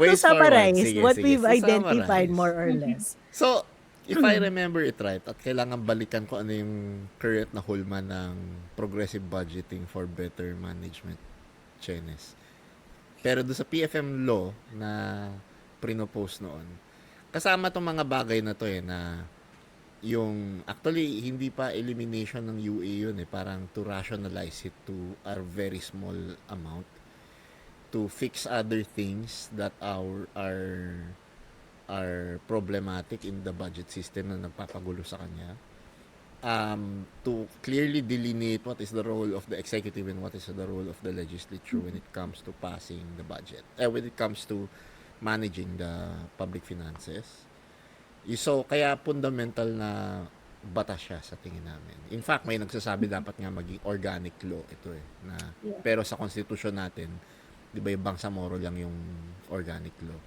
Ways to summarize. Sige, what sige. we've So, identified summarize. more or less. So, if I remember it right, at kailangan balikan ko ano yung current na hulma ng progressive budgeting for better management, Chenes. Pero do sa PFM law na prinopose noon, kasama tong mga bagay na to eh, na yung, actually, hindi pa elimination ng UA yun eh, parang to rationalize it to a very small amount to fix other things that our are are problematic in the budget system na nagpapagulo sa kanya. Um, to clearly delineate what is the role of the executive and what is the role of the legislature when it comes to passing the budget eh, when it comes to managing the public finances. Y- so kaya fundamental na batas siya sa tingin namin. In fact may nagsasabi dapat nga maging organic law ito eh na Yeah. pero sa constitution natin di ba yung Bangsamoro lang yung organic law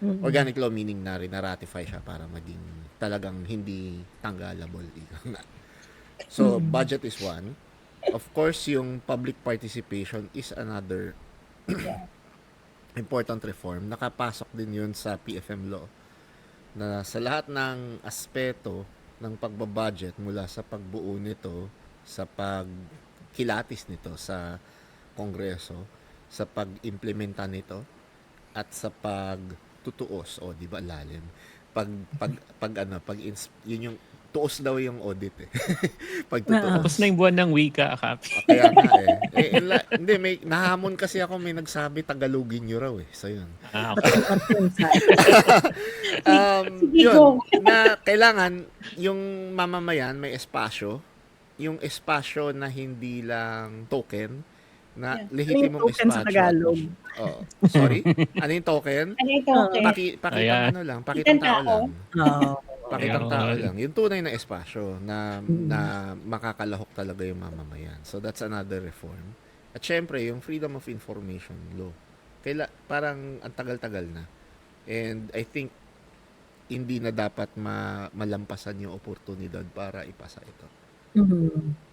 Mm-mm. Organic law meaning na rin na-ratify siya para maging talagang hindi tanggalable. So, Mm. budget is one. Of course, yung public participation is another important reform. Nakapasok din yun sa PFM law na sa lahat ng aspeto ng pagbabudget mula sa pagbuo nito, sa pagkilatis nito sa Kongreso, sa pag-implementa nito, at sa pagtutuos. O di ba lalim? Pag pag pag ano pag ins- yun yung tuos daw yung audit eh. Pag tutuos Tapos na yung buwan ng wika, Kap. kaya nga eh. eh in la- hindi may nahamon kasi ako may nagsabi Tagalogin nyo raw eh. So yun. Ah, okay. um, yun, na kailangan yung mamamayan may espasyo. Yung espasyo na hindi lang token na Yeah. lehitimong Yung token sa. Tagalog. Oo. Sorry? ano yung token? Ano? Ah. Okay. Paki, pakitang Ayan. ano lang, pakitang Kitang tao tao. lang. Oo. Pakitang Ayun. tao lang. Yung tunay na espasyo na Mm. na makakalahok talaga yung mamamayan. So that's another reform. At syempre, yung freedom of information law. Kaila, parang ang tagal-tagal na. And I think hindi na dapat ma, malampasan yung oportunidad para ipasa ito. Mhm.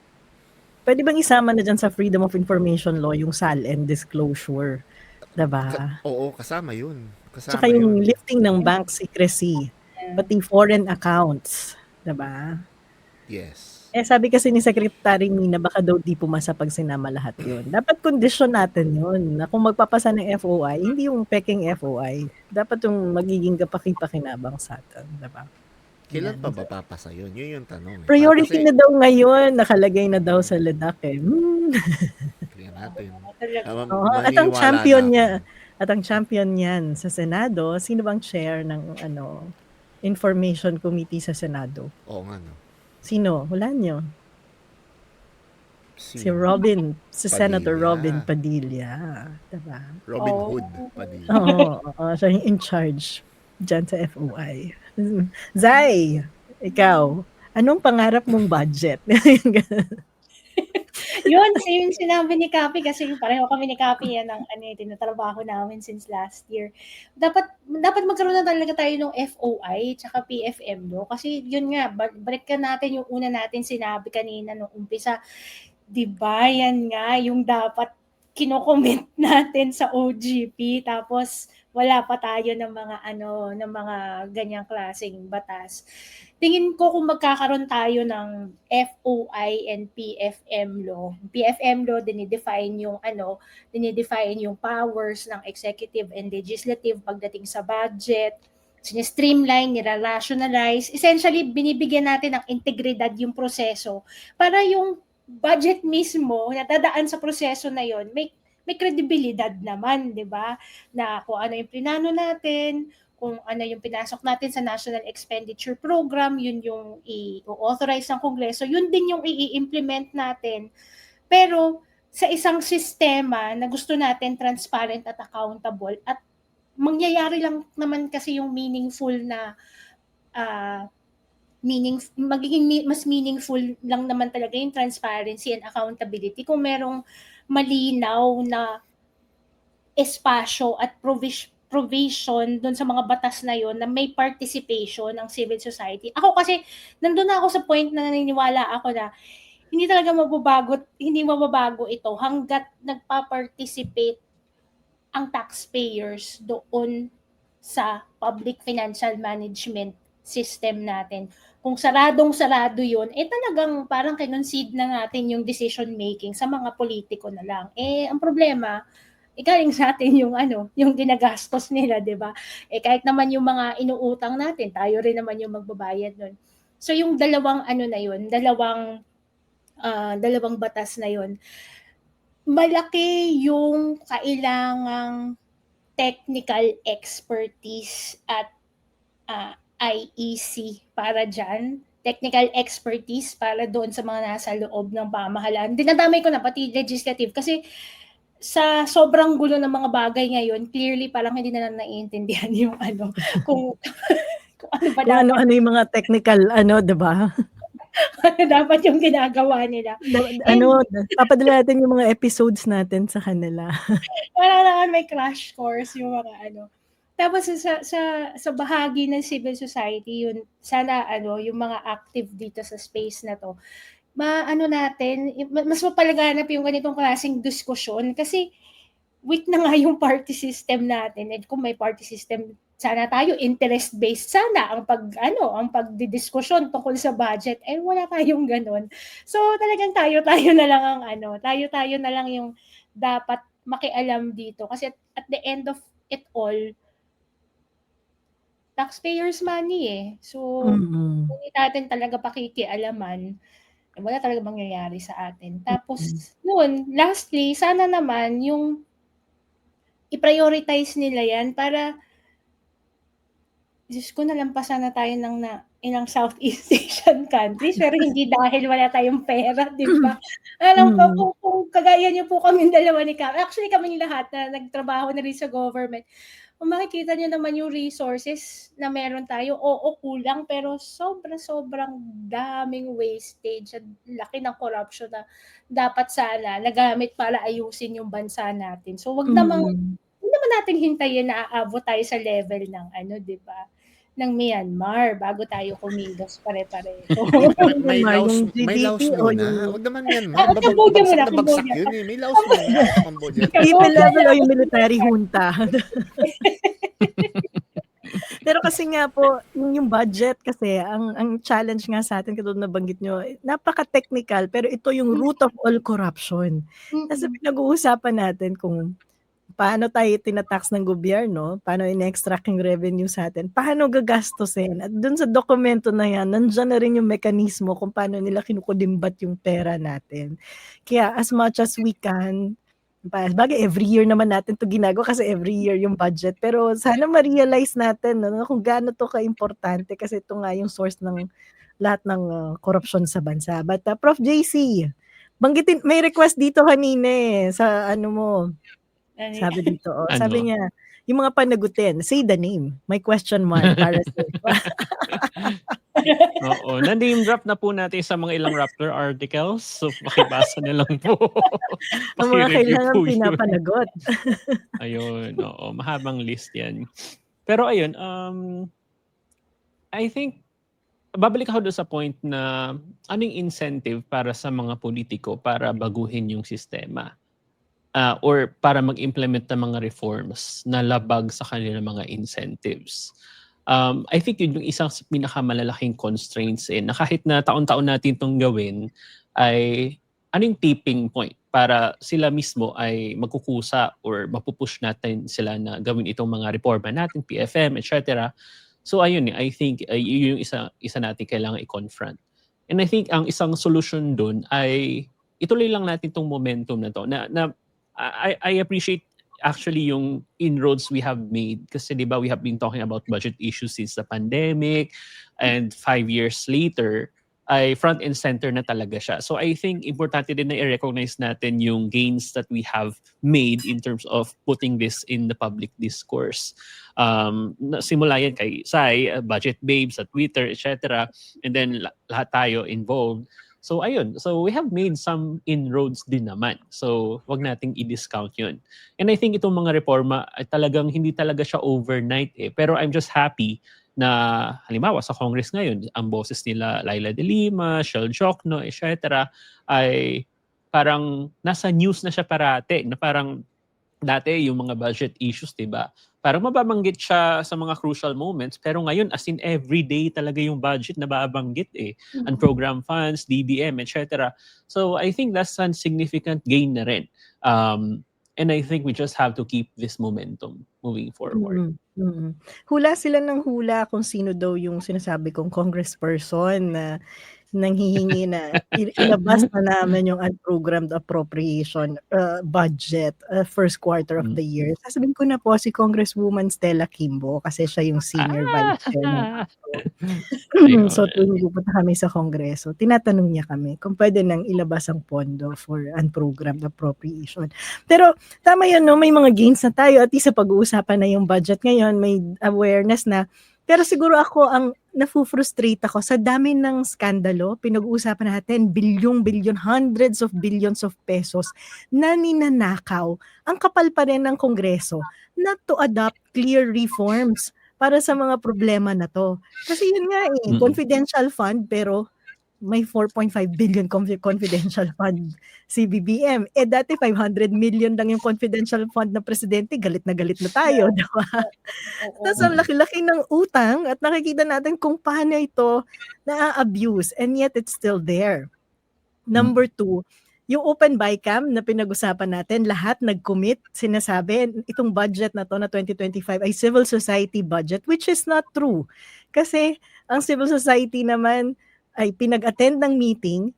Pwede bang isama na dyan sa Freedom of Information Law yung SAL and disclosure? Diba? Ka- oo, kasama yun. Kasama Tsaka yung yun. lifting ng bank secrecy, pati foreign accounts. Diba? Yes. Eh sabi kasi ni Secretary Mina, baka daw di pumasa pag sinama lahat yun. Dapat condition natin yun, na kung magpapasa ng FOI, hindi yung peking FOI. Dapat yung magiging kapaki-pakinabang sa atin. Diba? Kailan pa ba papasa yun? Yun yung tanong. eh. Priority Kasi- na daw ngayon, nakalagay na daw sa LEDAC eh. Hmm. Natin. Ma- Oo, at ang champion na niya, at ang champion niyan sa Senado, sino bang chair ng ano Information Committee sa Senado? Oo nga, no. Sino? Wala niyo. Si, Si Robin, si Senator Padilla. Robin Padilla. Diba? Robin Oo. Hood. Padilla. Oo, oo, siya yung in charge dyan sa FOI. Zay, ikaw, anong pangarap mong budget? Yun, same sinabi ni Kapi kasi pareho kami ni Kapi yan ang ano, tinatrabaho namin since last year. Dapat dapat magkaroon na talaga tayo ng FOI tsaka PFM no kasi yun nga ba- balik ka natin yung una natin sinabi kanina nung umpisa. 'Di ba? Yan nga yung dapat kinokomment natin sa OGP tapos wala pa tayo ng mga ano ng mga ganyang klaseng batas tingin ko kung magkakaroon tayo ng FOI and PFM law. PFM law, dinidefine yung ano, dinidefine yung powers ng executive and legislative pagdating sa budget, sinistreamline, nira-rationalize. Essentially, binibigyan natin ng integridad yung proseso para yung budget mismo na dadaan sa proseso na yon may may kredibilidad naman, 'di ba? Na kung ano yung plinano natin, kung ano yung pinasok natin sa National Expenditure Program, yun yung i-authorize ng Kongreso, yun din yung i-implement natin. Pero sa isang sistema na gusto natin transparent at accountable at mangyayari lang naman kasi yung meaningful na ah, meaning magiging mas meaningful lang naman talaga yung transparency and accountability kung merong malinaw na espasyo at provision provision doon sa mga batas na yon na may participation ng civil society. Ako kasi nandun na ako sa point na naniniwala ako na hindi talaga mababago, hindi mababago ito hanggat nagpa-participate ang taxpayers doon sa public financial management system natin. Kung saradong-sarado yun, eh talagang parang kinoncede na natin yung decision making sa mga politiko na lang. Eh, ang problema, ikaling sa atin yung ano, yung ginagastos nila, 'di ba? Eh kahit naman yung mga inuutang natin, tayo rin naman yung magbabayad nun. So yung dalawang ano na yun, dalawang ah, dalawang batas na yun, malaki yung kailangang technical expertise at ah, IEC para dyan. Technical expertise para doon sa mga nasa loob ng pamahalaan. Dinadamay ko na pati legislative kasi sa sobrang gulo ng mga bagay ngayon, clearly parang hindi na lang naiintindihan yung ano, kung, kung ano ba dapat, ano-ano yung mga technical, ano, di ba? ano dapat yung ginagawa nila. Da- ano, papadala natin yung mga episodes natin sa kanila. Parang naman may crash course yung mga ano. Tapos sa sa sa bahagi ng civil society yun sana ano yung mga active dito sa space na to maano natin ma- mas mapalaganap yung ganitong klaseng diskusyon. Kasi weak na nga yung party system natin. And kung may party system sana tayo interest based sana ang pag ano ang pagdidiskusyon tungkol sa budget eh wala tayong ganun. So talagang tayo tayo na lang ang ano tayo tayo na lang yung dapat makialam dito. Kasi at, at the end of it all taxpayers money eh so Mm-mm. kung hindi natin talaga pakikialaman, eh, wala talaga mangyayari sa atin. Tapos, yun, lastly, sana naman yung i-prioritize nila yan para Diyos ko, nalampasan na tayo ng na, ilang Southeast Asian countries, pero hindi dahil wala tayong pera, di ba? Alam po, Mm. kung, kung kagaya niyo po kami dalawa ni Cam, actually kami lahat na nagtrabaho na rin sa government, kung makikita niyo naman yung resources na meron tayo, oo, kulang, pero sobra-sobrang daming wastage at laki ng corruption na dapat sana nagamit para ayusin yung bansa natin. So, wag namang Mm. hindi naman natin hintayin na aabot tayo sa level ng ano, 'di ba? Ng Myanmar bago tayo kumilos pare-pareho. may, may Myanmar, laos, may laos muna. yung- Huwag naman yan, Ah. Cambodia muna, Babagsak na bagsak Cambodia. yun eh. May laos muna Cambodia. People level o yung military junta. Pero kasi nga po, yung, yung budget kasi, ang, ang challenge nga sa atin, katulad na banggit nyo, napaka-technical, pero ito yung root of all corruption. Kasi pinag-uusapan natin kung paano tayo tinatax ng gobyerno, paano in-extract yung revenue sa atin, paano gagastusin. At dun sa dokumento na yan, nandyan na rin yung mekanismo kung paano nila kinukudimbat yung pera natin. Kaya as much as we can, bagay every year naman natin to ginagawa kasi every year yung budget. Pero sana ma-realize natin no, kung gaano to ka-importante kasi ito nga yung source ng lahat ng uh, sa bansa. But uh, Prof. JC, banggitin, may request dito kanina eh, sa ano mo? Sabi dito. oh, Ano? Sabi niya, yung mga panagutin, say the name. May question one para sa Oo. Na-name drop na po natin sa mga ilang Raptor articles. So, makibasa na lang po. ang mga kailangan po pinapanagot. Ayun, oo. Mahabang list yan. Pero ayun, um, I think, babalik ako doon sa point na anong incentive para sa mga politiko para baguhin yung sistema? Ah, or para mag-implement ng mga reforms na labag sa kanilang mga incentives. Um, I think yun yung isang pinakamalalaking constraints eh, na kahit na taon-taon natin itong gawin, ay ano yung tipping point para sila mismo ay magkukusa or mapupush natin sila na gawin itong mga reforma natin, PFM, etc. So ayun, eh, I think uh, yun yung isa, isa natin kailangan i-confront. And I think ang isang solution dun ay ituloy lang natin itong momentum na to. Na, na I, I appreciate actually yung inroads we have made kasi di ba we have been talking about budget issues since the pandemic and five years later ay front and center na talaga siya. So I think importante din na i-recognize natin yung gains that we have made in terms of putting this in the public discourse. Um, simula yan kay Sai, Budget Babe sa Twitter, etc. And then la- lahat tayo involved. So ayun, so we have made some inroads din naman. So wag nating i-discount yun. And I think itong mga reforma ay talagang hindi talaga siya overnight eh. Pero I'm just happy na halimbawa sa Congress ngayon, ang boses nila Laila De Lima, Shell Jokno, etc. ay parang nasa news na siya parate na parang dati yung mga budget issues, 'di ba? Parang mababanggit siya sa mga crucial moments, pero ngayon as in everyday talaga yung budget na babanggit eh. Mm-hmm. And program funds, DBM, etc. So I think that's a significant gain na rin. Um, and I think we just have to keep this momentum moving forward. Mm, mm. Hula sila ng hula kung sino daw yung sinasabi kong congressperson na nanghihingi na i- ilabas na namin yung unprogrammed appropriation uh, budget uh, first quarter of Mm. the year. Sasabihin ko na po si Congresswoman Stella Kimbo kasi siya yung senior vice chair ng Ayun. so tuwing pupunta kami sa kongreso, tinatanong niya kami kung pwede nang ilabas ang pondo for unprogrammed appropriation. Pero tama yun, no? may mga gains na tayo at least sa pag-uusapan na yung budget ngayon, may awareness na. Pero siguro ako ang nafu-frustrate ako sa dami ng skandalo, pinag-uusapan natin, bilyong-bilyon, hundreds of billions of pesos na ninanakaw ang kapal pa rin ng Kongreso not to adopt clear reforms para sa mga problema na to. Kasi yun nga eh, confidential fund pero may 4.5 billion confi- confidential fund si BBM. Eh dati 500 million lang yung confidential fund ng presidente, galit na galit na tayo, di ba? Tapos ang laki-laki ng utang at nakikita natin kung paano ito na-abuse and yet it's still there. Number two, yung open bycam na pinag-usapan natin, lahat nag-commit, sinasabi, itong budget na to na 2025 ay civil society budget, which is not true. Kasi ang civil society naman ay pinag-attend ng meeting,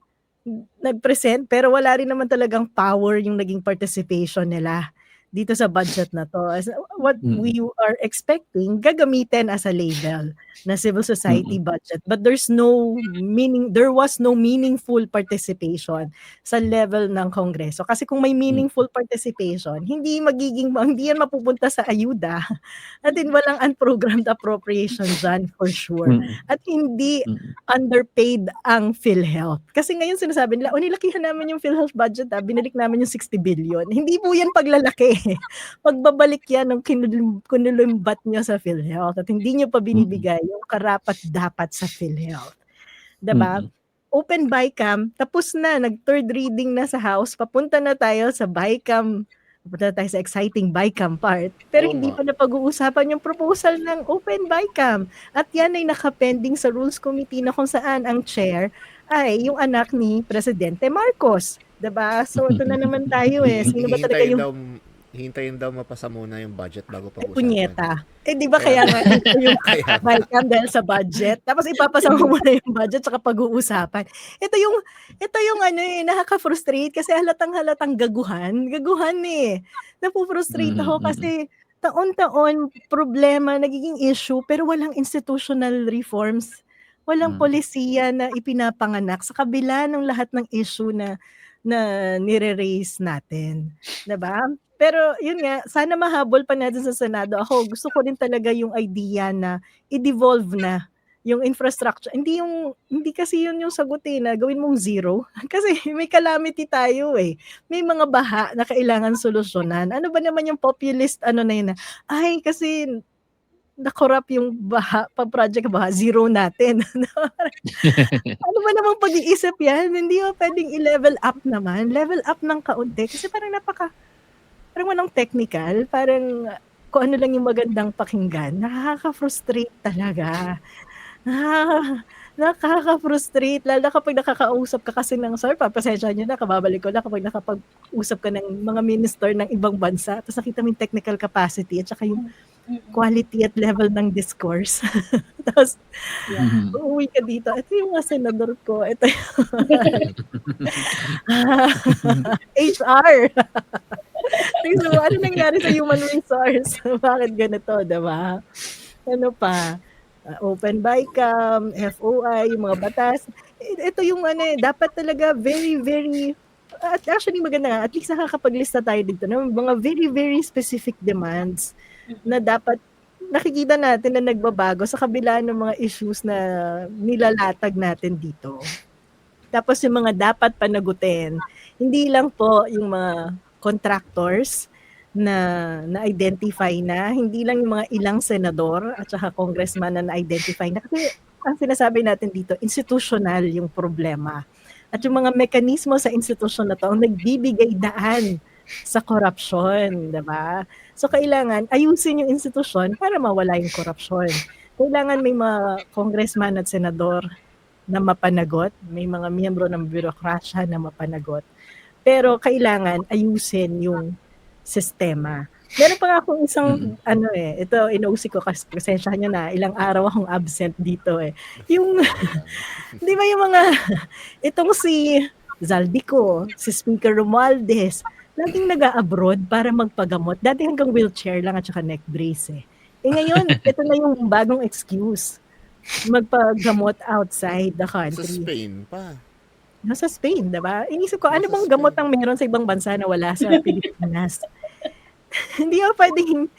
nag-present, pero wala rin naman talagang power yung naging participation nila dito sa budget na to. As, what Mm. we are expecting, gagamitin as a label na civil society budget. But there's no meaning, there was no meaningful participation sa level ng Kongreso. Kasi kung may meaningful participation, hindi magiging, hindi yan mapupunta sa ayuda. At din walang unprogrammed appropriation dyan for sure. Mm. At hindi Mm. underpaid ang PhilHealth. Kasi ngayon sinasabi nila, o nilakihan namin yung PhilHealth budget, ah, binalik namin yung 60 billion. Hindi po yan paglalaki. Pagbabalik yan ng kinulim, kinulumbat nyo sa PhilHealth at hindi nyo pa binibigay yung karapat dapat sa PhilHealth. Diba? Mm. Open BICAM, tapos na, nag-third reading na sa House, papunta na tayo sa BICAM, papunta na tayo sa exciting BICAM part, pero Oo hindi pa na pag-uusapan yung proposal ng Open BICAM. At yan ay nakapending sa Rules Committee na kung saan ang chair ay yung anak ni Presidente Marcos. 'Di ba? So ito na naman tayo eh. Sino ba talaga yung hintayin daw mapasa muna yung budget bago pag-usapan. punyeta? Eh di ba kaya nga ito yung Kaya, BICAM dahil sa budget. Tapos ipapasa mo muna yung budget saka pag-uusapan. Ito yung ito yung ano eh nakaka-frustrate kasi halatang halatang gaguhan. Gaguhan eh. Napu-frustrate ako Mm, mm, kasi taon-taon problema nagiging issue pero walang institutional reforms. Walang Mm. polisiya na ipinapanganak sa kabila ng lahat ng issue na na nire-raise natin. 'Di ba? Pero yun nga, sana mahabol pa natin sa Senado. Ako, gusto ko rin talaga yung idea na i-devolve na yung infrastructure. Hindi yung hindi kasi yun yung sagutin na gawin mong zero. Kasi may calamity tayo eh. May mga baha na kailangan solusyonan. Ano ba naman yung populist ano na yun ay kasi na-corrupt yung baha, pa-project baha, zero natin. ano ba namang pag-iisip yan? Hindi mo pwedeng i-level up naman. Level up ng kaunti. Kasi parang napaka, parang walang technical. Parang kung ano lang yung magandang pakinggan. Nakaka-frustrate talaga. Ah, nakaka-frustrate. Lalo na kapag nakakausap ka kasi ng, sir, papasensya nyo na, kababalik ko na kapag nakapag-usap ka ng mga minister ng ibang bansa, tapos nakita mo yung technical capacity at saka yung quality at level ng discourse. tapos, Mhm. uuwi ka dito. Ito yung mga senador ko. Ito yung HR. So, ano nangyari sa human resource? Bakit ganito, diba? Ano pa? Uh, open BICAM, FOI, yung mga batas. Ito yung ano eh, dapat talaga very, very at actually maganda nga, at least nakakapaglista tayo dito ng mga very, very specific demands na dapat nakikita natin na nagbabago sa kabila ng mga issues na nilalatag natin dito. Tapos yung mga dapat panagutin, hindi lang po yung mga contractors na na-identify na, hindi lang yung mga ilang senador at saka congressman na na-identify na. Kasi ang sinasabi natin dito, institutional yung problema. At yung mga mekanismo sa institusyon na to ang nagbibigay daan sa korupsyon, 'di ba? So kailangan ayusin yung institusyon para mawala yung korupsyon. Kailangan may mga congressman at senador na mapanagot, may mga miyembro ng birokrasya na mapanagot. Pero kailangan ayusin yung sistema. Meron pa nga akong isang, ano eh, ito inausi ko kasi presensya nyo na, ilang araw akong absent dito eh. Yung, di ba yung mga, itong si Zaldico, si Speaker Romualdez, laging nag-abroad para magpagamot. Dati hanggang wheelchair lang at saka neck brace eh. Eh ngayon, ito na yung bagong excuse. Magpagamot outside the Sa country. Spain pa. Nasa Spain, diba? Inisip ko, ano bang Spain. gamot ang meron sa ibang bansa na wala sa Pilipinas? Hindi ba pwedeng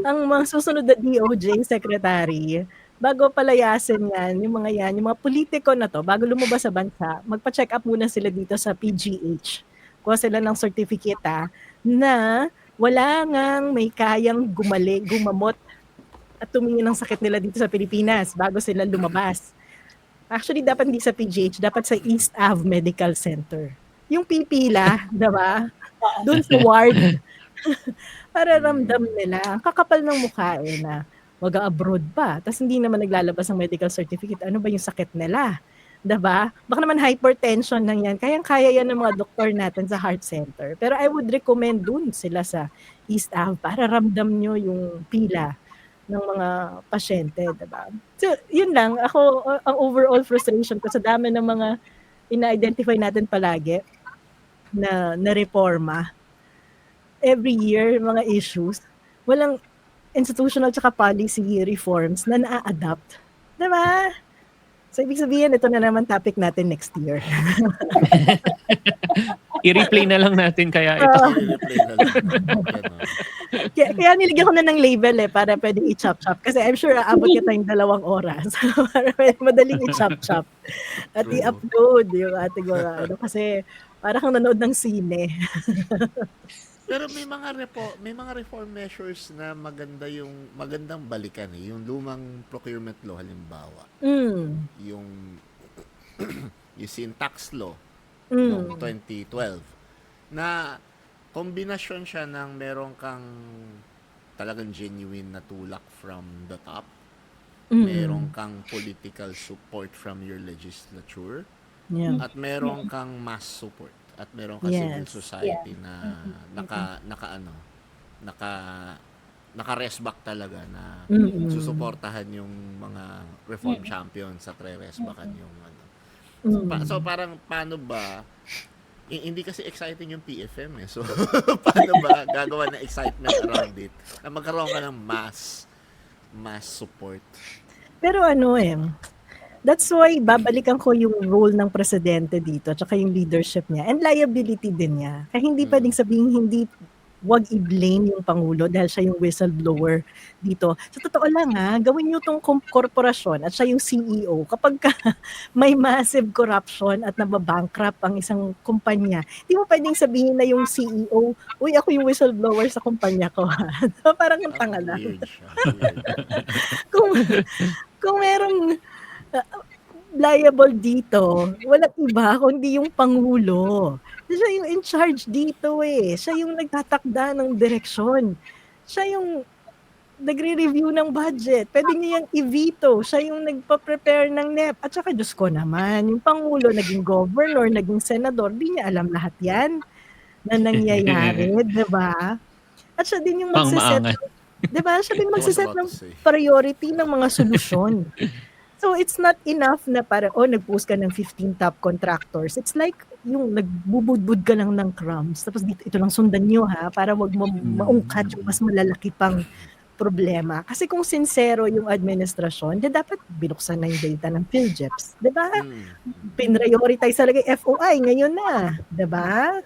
ang mga susunod na DOJ secretary, bago palayasin yan, yung mga yan, yung mga politiko na to, bago lumabas sa bansa, magpa-check up muna sila dito sa PGH. Kuha sila ng certificate ah, na wala ngang may kayang gumali, gumamot at tumingin ng sakit nila dito sa Pilipinas bago sila lumabas. Actually, dapat hindi sa PGH, dapat sa East Ave Medical Center. Yung pipila, diba? Doon sa ward. Para ramdam nila. Ang kakapal ng mukha eh na mag-abroad pa. Tapos hindi naman naglalabas ng medical certificate. Ano ba yung sakit nila? Diba? Baka naman hypertension lang yan. Kayang-kaya yan ng mga doktor natin sa heart center. Pero I would recommend dun sila sa East Ave para ramdam nyo yung pila ng mga pasyente, diba? So, yun lang. Ako, ang overall frustration ko sa dami ng mga ina-identify natin palagi na, na reforma. Every year, mga issues, walang institutional tsaka policy reforms na na-adapt. Diba? So, ibig sabihin, ito na naman topic natin next year. I-replay na lang natin kaya ito. I-replay na lang. Ganon. kaya, kaya niligyan ko na ng label eh, para pwedeng i-chop-chop. Kasi I'm sure aabot kita tayong dalawang oras. para pwede madaling i-chop-chop. At True. i-upload yung ating mga ano. Kasi parang kang nanood ng sine. Pero may mga repo, may mga reform measures na maganda yung magandang balikan eh. Yung lumang procurement law halimbawa, Mm. yung yung sin tax law Mm. noong 2012 na kombinasyon siya ng meron kang talagang genuine na tulak from the top, Mm. meron kang political support from your legislature, Yeah. at meron kang mass support at meron kang Yes. civil society na naka naka ano naka naka-rest back talaga na Mm-mm. susuportahan yung mga reform champions at re-rest backan yung ano. Mm. Pa- so parang paano ba i- hindi kasi exciting yung PFM eh. So paano ba gagawa ng excitement around it? Na magkaroon ka ng mass mass support. Pero ano eh, that's why babalikan ko yung role ng presidente dito, tsaka yung leadership niya, and liability din niya. Kaya hindi Mm. pwedeng sabihin hindi wag i-blame yung Pangulo dahil siya yung whistleblower dito. Sa totoo lang ha, gawin niyo tong korporasyon at siya yung CEO. Kapag ka may massive corruption at nababankrupt ang isang kumpanya, di mo pwedeng sabihin na yung CEO, uy, ako yung whistleblower sa kumpanya ko. ha?" Parang ang tanga lang kung kung merong liable dito, walang iba kundi yung Pangulo. Siya yung in charge dito eh. Siya yung nagtatakda ng direksyon. Siya yung nagre-review ng budget. Pwede niya yung i-veto. Siya yung nagpa-prepare ng NEP. At saka, Diyos ko naman, yung Pangulo, naging governor, naging senador, di niya alam lahat yan na nangyayari, di ba? At siya din yung magsiset, di ba? Siya din magsiset ng priority ng mga solusyon. so it's not enough na para, oh, nag-post ka ng 15 top contractors. It's like yung nagbubudbud ka lang ng crumbs. Tapos dito, ito lang sundan nyo ha, para wag mo maungkat yung mas malalaki pang problema. Kasi kung sincero yung administrasyon, di dapat binuksan na yung data ng PhilJeps. Di ba? Mm. Pinrioritize talaga yung FOI ngayon na. Di ba?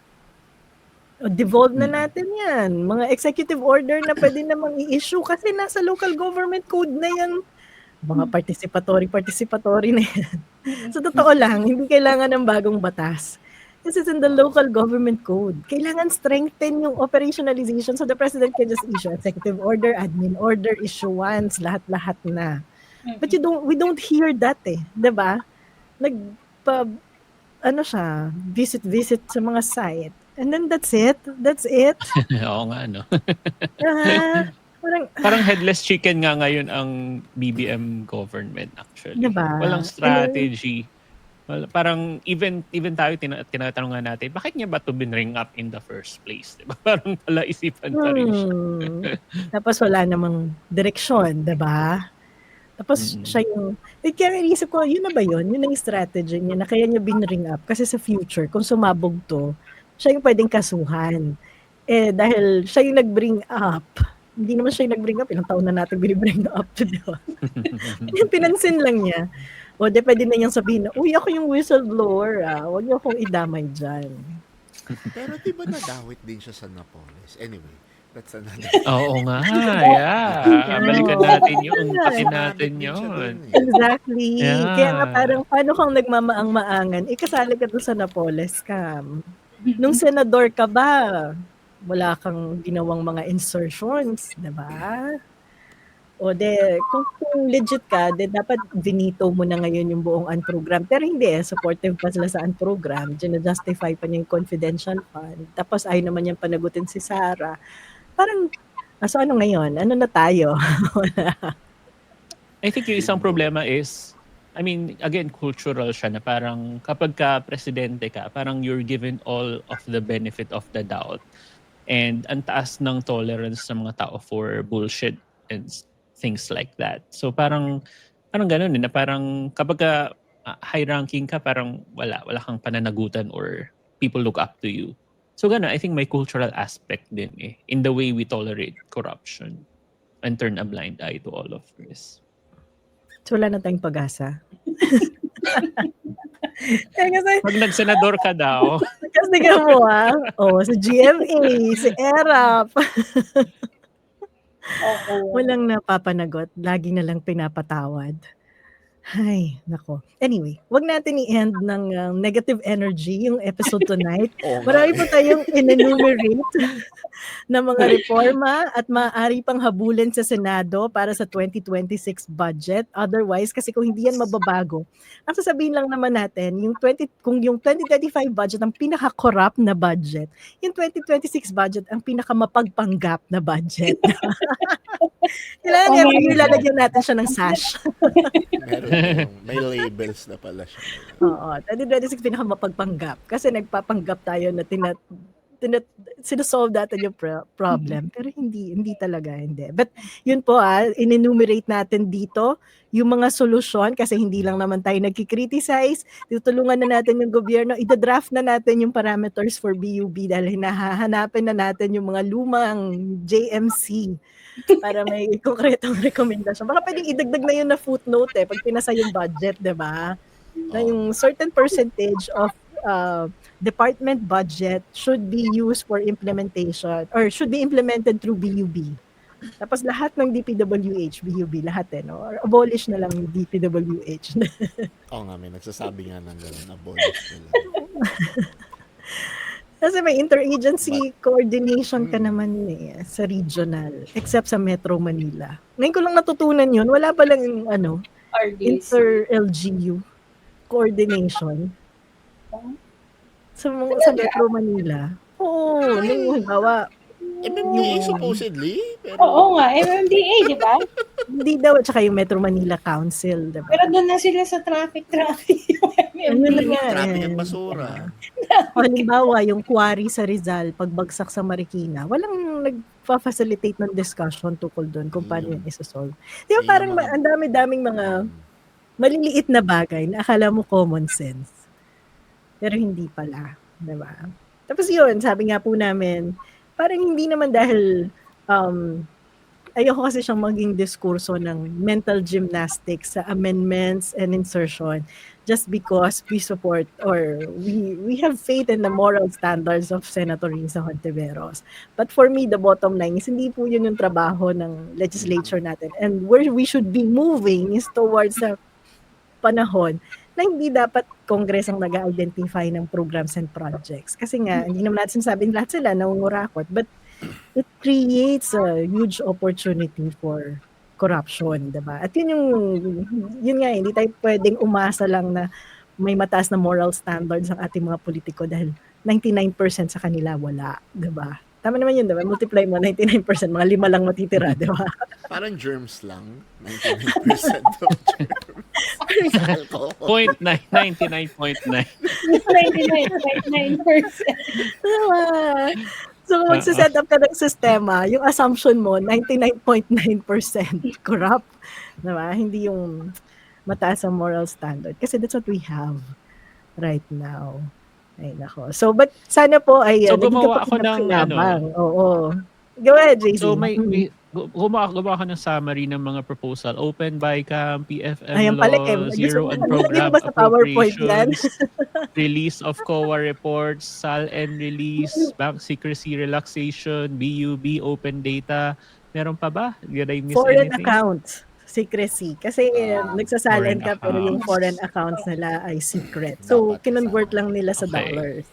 Devolve na natin yan. Mga executive order na pwede namang i-issue kasi nasa local government code na yan. Mga participatory, participatory na yan. Sa totoo lang, hindi kailangan ng bagong batas. This is in the local government code. Kailangan strengthen yung operationalization so the president can just issue executive order, admin order, issuance, lahat-lahat na. But you don't, we don't hear that eh. 'di ba? Nagpa, ano siya, visit-visit sa mga site. And then that's it. That's it. Oo nga, no? Ah, parang, Parang headless chicken nga ngayon ang BBM government actually. Diba? Walang strategy. Wala, parang even even tayo tina, tinatanong nga natin, bakit niya ba to binring up in the first place? Diba? Parang pala isipan pa rin siya. hmm. Tapos wala namang direksyon, 'di ba? Tapos Mm. siya yung, eh, kaya inisip ko, yun na ba yun? Yun ang strategy niya na kaya niya binring up. Kasi sa future, kung sumabog to, siya yung pwedeng kasuhan. Eh, dahil siya yung nag-bring up, hindi naman siya yung nag-bring up, ilang taon na natin binibring up to, di ba? Pinansin lang niya. O, di pwede na niyang sabihin na, uy, ako yung whistleblower, ah. Huwag niyo akong idamay dyan. Pero di ba nadawit din siya sa Napoles? Anyway, that's another. Oo nga, yeah. Balikan natin yun. Takin natin yun. eh. Exactly. Yeah. Kaya nga parang, paano kang nagmamaang-maangan? Ikasali ka doon sa Napoles scam. Nung senador ka ba, wala kang ginawang mga insertions, di ba? O de, kung, kung legit ka, de dapat vinito mo na ngayon yung buong unprogram. Pero hindi eh, supportive pa sila sa unprogram. Gina-justify pa niya yung confidential fund. Tapos ayaw naman niyang panagutin si Sarah. Parang, ah, so ano ngayon? Ano na tayo? I think yung isang problema is, I mean, again, cultural siya na parang kapag ka presidente ka, parang you're given all of the benefit of the doubt. And ang taas ng tolerance ng mga tao for bullshit and things like that. So parang, parang ganun eh, na parang kapag ka ah, high ranking ka, parang wala, wala kang pananagutan or people look up to you. So ganun, I think may cultural aspect din eh, in the way we tolerate corruption and turn a blind eye to all of this. So wala na tayong pag-asa. eh, kasi, Pag nagsenador ka daw, kasi tingnan mo ah. Oh, si GMA, si ERAP. Oo. Walang napapanagot. Lagi na lang pinapatawad. Ay, nako. Anyway, wag natin i-end ng um, negative energy yung episode tonight. Nga Marami po tayong in-enumerate na mga reforma at maaari pang habulin sa Senado para sa 2026 budget. Otherwise, kasi kung hindi yan mababago, ang sasabihin lang naman natin, yung 20, kung yung 2025 budget ang pinaka-corrupt na budget, yung 2026 budget ang pinaka-mapagpanggap na budget. Kailangan Oh every my year God. lalagyan natin siya ng sash. May labels na pala siya. Oo, 2026 pinakamapagpanggap. Kasi nagpapanggap tayo na tinat tinat sinosolve natin yung pro- problem. Pero hindi, hindi talaga, hindi. But yun po ah, in-enumerate natin dito yung mga solusyon kasi hindi lang naman tayo nagkikriticize. Tutulungan na natin yung gobyerno. Ida-draft na natin yung parameters for BUB dahil hinahanapin na natin yung mga lumang JMC para may konkretong rekomendasyon. Baka pwedeng idagdag na yun na footnote eh, pag pinasa yung budget, di ba? na yung certain percentage of uh, department budget should be used for implementation or should be implemented through BUB. Tapos lahat ng DPWH, BUB, lahat eh, no? Or abolish na lang yung DPWH. Oo nga, may nagsasabi nga ng gano'n, abolish nila. Kasi may interagency coordination ka Mm. naman eh, sa regional, except sa Metro Manila. Ngayon ko lang natutunan yun, wala pa lang yung ano, inter-LGU coordination sa, mga, sa Metro Manila. Oo, nung halimbawa, MMDA supposedly, pero Oo nga, MMDA, di ba? hindi daw, tsaka yung Metro Manila Council, diba? Pero doon na sila sa traffic-traffic. Ano na nga traffic at basura. Halimbawa, yung quarry sa Rizal, pagbagsak sa Marikina, walang nagpa-facilitate ng discussion tukol doon kung paano Yun. yun isa-solve. Di ba parang ma- ang dami-daming mga maliliit na bagay na akala mo common sense. Pero hindi pala. Diba? Tapos yun, sabi nga po namin, parang hindi naman dahil um, ayoko kasi siyang maging diskurso ng mental gymnastics sa amendments and insertion just because we support or we we have faith in the moral standards of Senator Risa Hontiveros. But for me, the bottom line is hindi po yun yung trabaho ng legislature natin. And where we should be moving is towards a panahon na hindi dapat Congress ang nag-identify ng programs and projects. Kasi nga, hindi naman natin sinasabing lahat sila nangungurakot. But it creates a huge opportunity for corruption, 'di ba? At yun yung yun nga hindi tayo pwedeng umasa lang na may mataas na moral standards ang ating mga politiko dahil 99% sa kanila wala, 'di ba? Tama naman yun, 'di ba? Multiply mo 99%, mga lima lang matitira, 'di ba? Parang germs lang. 99% of germs. Point nine, 99.9. 99.9%. Diba? So kung magsiset up ka ng sistema, yung assumption mo, 99.9% corrupt. Diba? Hindi yung mataas ang moral standard. Kasi that's what we have right now. Ay, nako. So, but sana po ay So, uh, gumawa ako ng, kapakinabang. Oo. Go ahead, JC. So may, may gumawa, gumawa ka ng summary ng mga proposal. Open BICAM, PFM Ayan law, pala, eh. zero and program ba sa PowerPoint yan? release of COA reports, SAL and release, bank secrecy relaxation, BUB, open data. Meron pa ba? Did I miss foreign anything? accounts secrecy. Kasi Ah, nagsasalin ka pero yung accounts. foreign accounts nila ay secret. So, kinonvert lang nila sa Okay. dollars.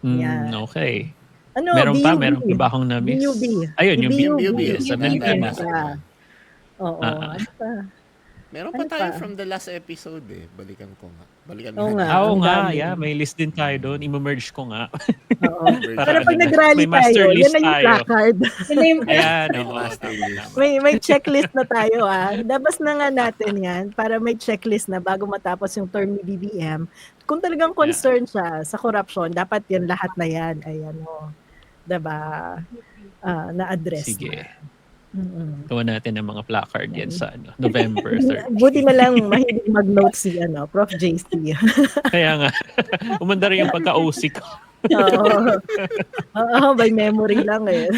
Mm, Yeah. Okay. Ano, meron pa? BUB. Meron pa ba akong na-miss? BUB. Ayun, yung BUB. BUB. Sa na. Oo. Ah, ah. ano pa? Meron pa Ano tayo pa? from the last episode eh. Balikan ko nga. Balikan Oo natin. nga. Ah, Oo nga, dami. yeah, may list din tayo doon. I-merge ko nga. Oo. Good. pag nag-rally May master tayo, yan list na yung placard. Yun na yung Ayan, May oo. master list. may may checklist na tayo ah. Dabas na nga natin yan para may checklist na bago matapos yung term ni BBM. Kung talagang concerned siya sa corruption, dapat yan lahat na yan ay ano, 'di ba? ah, na-address. Sige. na. Mm-mm. Gawa natin ng mga placard yan sa ano, November 3rd. Buti na lang mahilig mag-note si ano, Prof. JC. Kaya nga, umanda rin yung pagka-OC ko. Oo. Oo, by memory lang eh.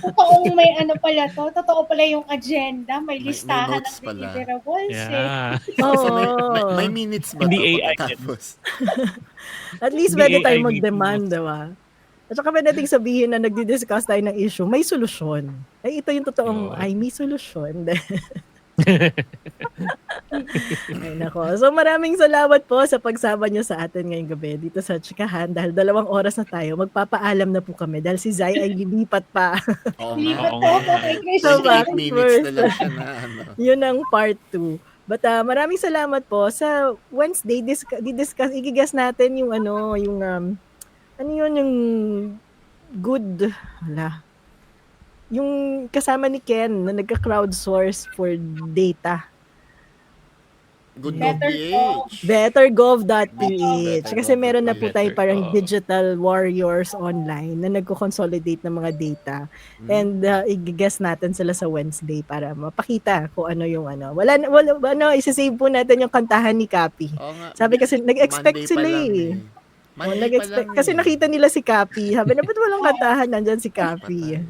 totoong may ano pala to, totoo pala yung agenda, may May- may listahan notes ng pala. deliverables eh. Yeah. So, may, may, Oo. may minutes ba Hindi to AI pagkatapos? At least Hindi pwede tayo AI mag-demand, meetings. di ba? At saka pwede nating sabihin na nagdi-discuss tayo ng issue, may solusyon. Ay, ito yung totoong, Yun. ay, may solusyon. ay, nako. So, maraming salamat po sa pagsama nyo sa atin ngayong gabi dito sa Chikahan. Dahil dalawang oras na tayo, magpapaalam na po kami dahil si Zai ay lilipat pa. Oo Lipat nga. Oo po kay Chris. So, 28 bakit minutes na first? lang siya na ano. Yun ang part 2. But ah, maraming salamat po sa Wednesday discuss, di-discuss igigas natin yung ano, yung um, ano yun yung good wala. Yung kasama ni Ken na nagka-crowdsource for data. Good Better PH. Bettergov.ph. Better Kasi meron na po tayo Better parang digital warriors online na nagko-consolidate ng mga data. And uh, i-guess natin sila sa Wednesday para mapakita kung ano yung ano. Wala, wala ano, isa-save po natin yung kantahan ni Kapi. Sabi kasi, nag-expect sila lang eh. Monday Oh, pa nag-expect, lang kasi nakita nila si Kapi. Sabi na, ba't walang kantahan? Nandyan si Kapi.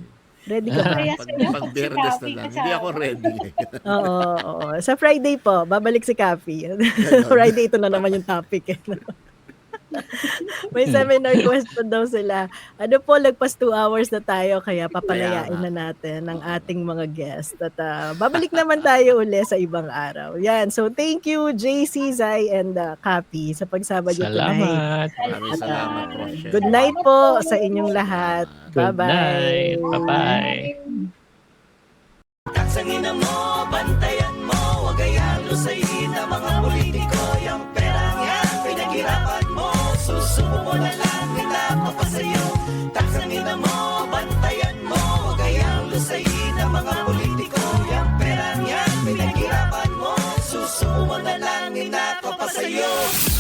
Ready ka ba? Pag, pag si Berdes na lang. Hindi ako ready. Oo, oo. Sa Friday po, babalik si Kapi. Friday, ito na naman yung topic. Eh. May seminar question daw sila. Ano po, lagpas two hours na tayo, kaya papalayain na natin ang ating mga guest. At ah, babalik naman tayo uli sa ibang araw. Yan. So, thank you, JC, Zai, and uh, Kapi sa pagsama niyo tonight. Salamat. Maraming salamat. Shen. Good night po sa inyong lahat. Good Bye-bye. night. Bye-bye. Taksangin mo, bantayan mo Huwag kayang lusayin mga politiko Na lang, nila pa sa'yo Taksangin mo, bantayan mo. Huwag kayang lusayin mga politiko. Yung perang yan, pinaghirapan mo. Susuko mo na lang, nila pa sa'yo